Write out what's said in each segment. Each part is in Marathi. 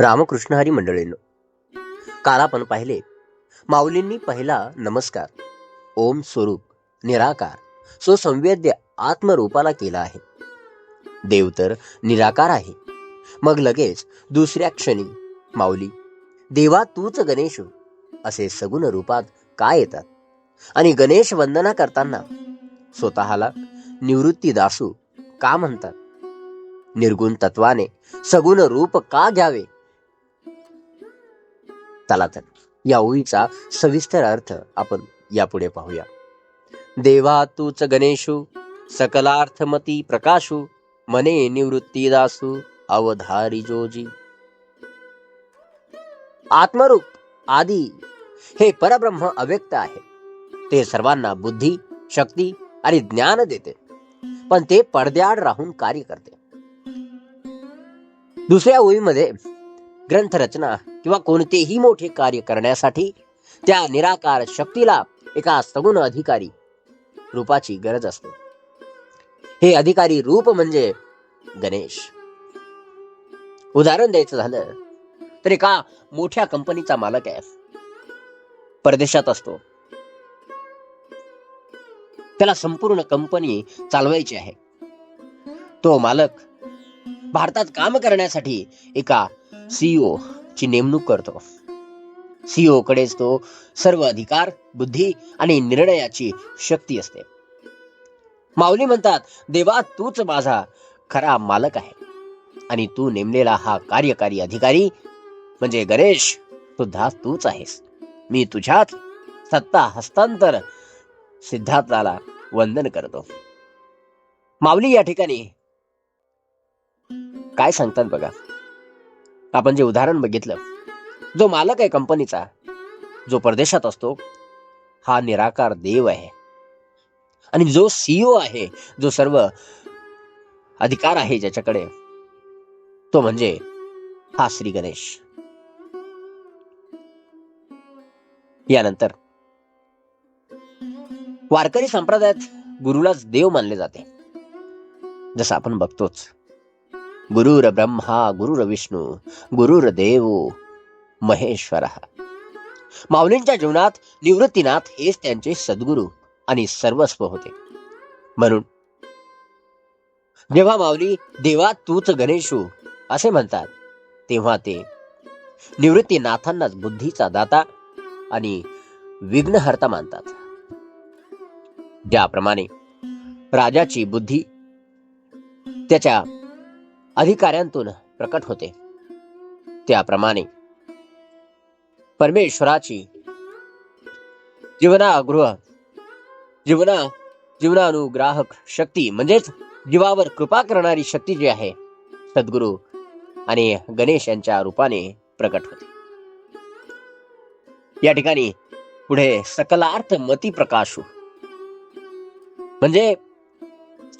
रामकृष्ण हरी मंडळींनो काल आपण पाहिले माऊलींनी पहिला नमस्कार ओम स्वरूप निराकार सो संवेद्य आत्मरूपाला केला आहे. देव तर निराकार आहे. मग लगेच दुसऱ्या क्षणी माऊली देवा तूच गणेश हो, असे सगुण रूपात का येतात? आणि गणेश वंदना करताना स्वतःला निवृत्ती दासू का म्हणतात? निर्गुण तत्वाने सगुण रूप का घ्यावे? तलातल. या ओळीचा सविस्तर अर्थ आपण यापुढे पाहूया. देवा तूच गणेशू सकलार्थमती प्रकाशू मने निवृत्ती दासू अवधारी जोजी. आत्मरूप आदी हे परब्रह्म अव्यक्त आहे. ते सर्वांना बुद्धी शक्ती आणि ज्ञान देते. पण ते पडद्याआड राहून कार्य करते. दुसऱ्या ओळीमध्ये ग्रंथरचना किंवा कोणतेही मोठे कार्य करण्यासाठी त्या निराकार शक्तीला एका सगुण अधिकारी रूपाची गरज असते. हे अधिकारी रूप म्हणजे गणेश. उदाहरण द्यायचं झालं तर एका मोठ्या कंपनीचा मालक आहे. परदेशात असतो. त्याला संपूर्ण कंपनी चालवायची आहे. तो मालक भारतात काम करण्यासाठी एका सीईओ ची नेमणूक करतो. सीईओ कडेच तो सर्व अधिकार बुद्धी आणि निर्णयाची शक्ती असते. माऊली म्हणतात देवा तूच माझा खरा मालक आहे. आणि तू नेमलेला हा कार्यकारी अधिकारी म्हणजे गणेश सुद्धा तूच आहेस. मी तुझ्यात सत्ता हस्तांतर सिद्धार्थाला वंदन करतो. माऊली या ठिकाणी काय सांगतात बघा. आपण जे उदाहरण बघितलं जो मालक आहे कंपनीचा जो परदेशात असतो हा निराकार देव आहे. आणि जो सीईओ आहे जो सर्व अधिकार आहे ज्याच्याकडे तो म्हणजे हा श्री गणेश. यानंतर वारकरी संप्रदायात गुरुलाच देव मानले जाते. जसं आपण बघतोच. गुरुर ब्रह्मा गुरुर विष्णू गुरुर देव महेश्वर. माऊलींच्या जीवनात निवृत्तीनाथ हेच त्यांचे सद्गुरू आणि सर्वस्व होते. म्हणून जेव्हा माऊली देवा तूच गणेशू असे म्हणतात तेव्हा ते निवृत्तीनाथांनाच बुद्धीचा दाता आणि विघ्नहर्ता मानतात. ज्याप्रमाणे राजाची बुद्धी त्याच्या अधिकाऱ्यांतून प्रकट होते. त्याप्रमाणे परमेश्वराची जीवनागृह जीवना जीवनानुग्राहक शक्ती म्हणजेच जीवावर कृपा करणारी शक्ती जी आहे सद्गुरू आणि गणेश यांच्या रूपाने प्रकट होते. या ठिकाणी पुढे सकलार्थ मती प्रकाशू. म्हणजे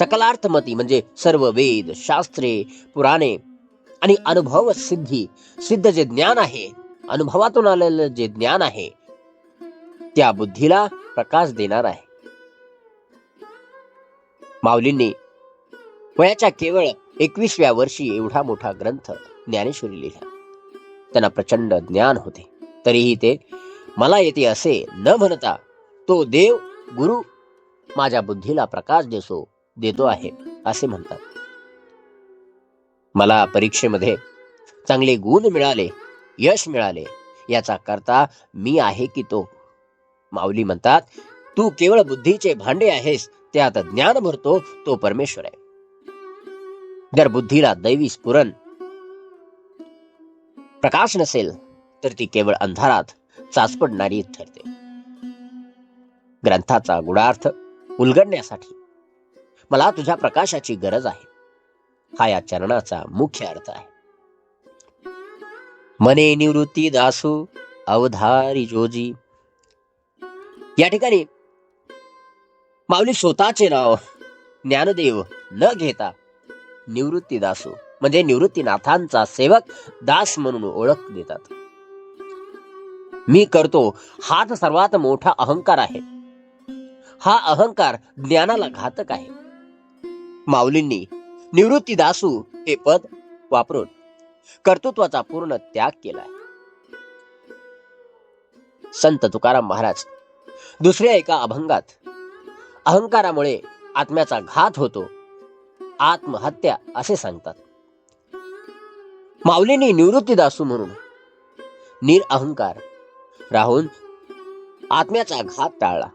सकलार्थमती म्हणजे सर्व वेद शास्त्रे पुराणे आणि अनुभव सिद्धी सिद्ध जे ज्ञान आहे अनुभवातून आलेलं जे ज्ञान आहे त्या बुद्धीला प्रकाश देणार आहे. माऊलींनी वयाच्या केवळ एकवीसव्या वर्षी एवढा मोठा ग्रंथ ज्ञानेश्वरी लिहिला. त्यांना प्रचंड ज्ञान होते. तरीही ते मला येते असे न म्हणता तो देव गुरु माझ्या बुद्धीला प्रकाश देसो देतो आहे असे म्हणतात. मला परीक्षेमध्ये चांगले गुण मिळाले यश मिळाले याचा करता मी आहे की तो? माऊली म्हणतात तू केवळ बुद्धीचे भांडे आहेस त्यात ज्ञान भरतो तो परमेश्वर आहे. जर बुद्धीला दैवी स्फुरण प्रकाश नसेल तर ती केवळ अंधारात चाचपडणारी ठरते. ग्रंथाचा गुणार्थ उलगडण्यासाठी मला तुझ्या प्रकाशाची गरज आहे. हा या चरणाचा मुख्य अर्थ आहे. मने निवृत्ती दासू अवधारी जोजी. या ठिकाणी माऊली स्वतःचे नाव ज्ञानदेव न घेता निवृत्ती दासू म्हणजे निवृत्तीनाथांचा सेवक दास म्हणून ओळख देतात. मी करतो हाच सर्वात मोठा अहंकार आहे. हा अहंकार ज्ञानाला घातक आहे. माऊलींनी निवृत्ती दासू हे पद वापरून कर्तृत्वाचा पूर्ण त्याग केलाय. संत तुकाराम महाराज दुसऱ्या एका अभंगात अहंकारामुळे आत्म्याचा घात होतो आत्महत्या असे सांगतात. माऊलींनी निवृत्ती दासू म्हणून निरअहंकार राहून आत्म्याचा घात टाळला.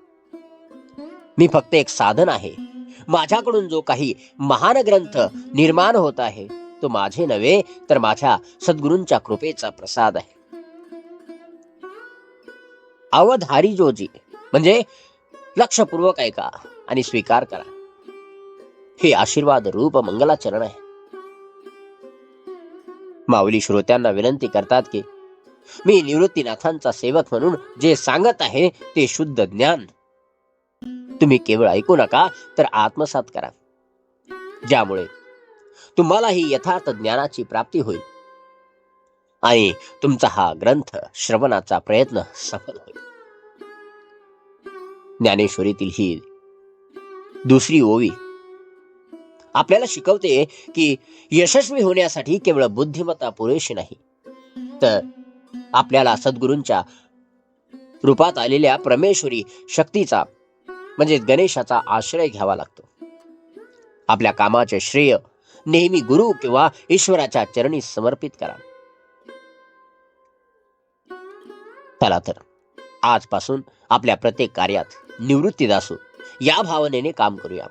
मी फक्त एक साधन आहे माझ्याकडून जो काही महान ग्रंथ निर्माण होत आहे तो माझे नव्हे तर माझ्या सद्गुरूंच्या कृपेचा प्रसाद आहे. अवधारी जोजी म्हणजे लक्षपूर्वक ऐका आणि स्वीकार करा. हे आशीर्वाद रूप मंगलाचरण आहे. माऊली श्रोत्यांना विनंती करतात की मी निवृत्तीनाथांचा सेवक म्हणून जे सांगत आहे ते शुद्ध ज्ञान तुम्ही केवळ ऐकू नका तर आत्मसात करा. ज्यामुळे तुम्हाला ही यथार्थ ज्ञानाची प्राप्ती होईल. आणि तुमचा हा ग्रंथ श्रवणाचा प्रयत्न सफल होईल. ज्ञानेश्वरीतील ही दुसरी ओवी आपल्याला शिकवते की यशस्वी होण्यासाठी केवळ बुद्धिमत्ता पुरेशी नाही तर आपल्याला सद्गुरूंच्या रूपात आलेल्या परमेश्वरी शक्तीचा म्हणजे गणेशाचा आश्रय घ्यावा लागतो. आपल्या कामाचे श्रेय नेहमी गुरु किंवा ईश्वराच्या चरणी समर्पित करा. चला तर आजपासून आपल्या प्रत्येक कार्यात निवृत्ती दासू या भावनेने काम करूया.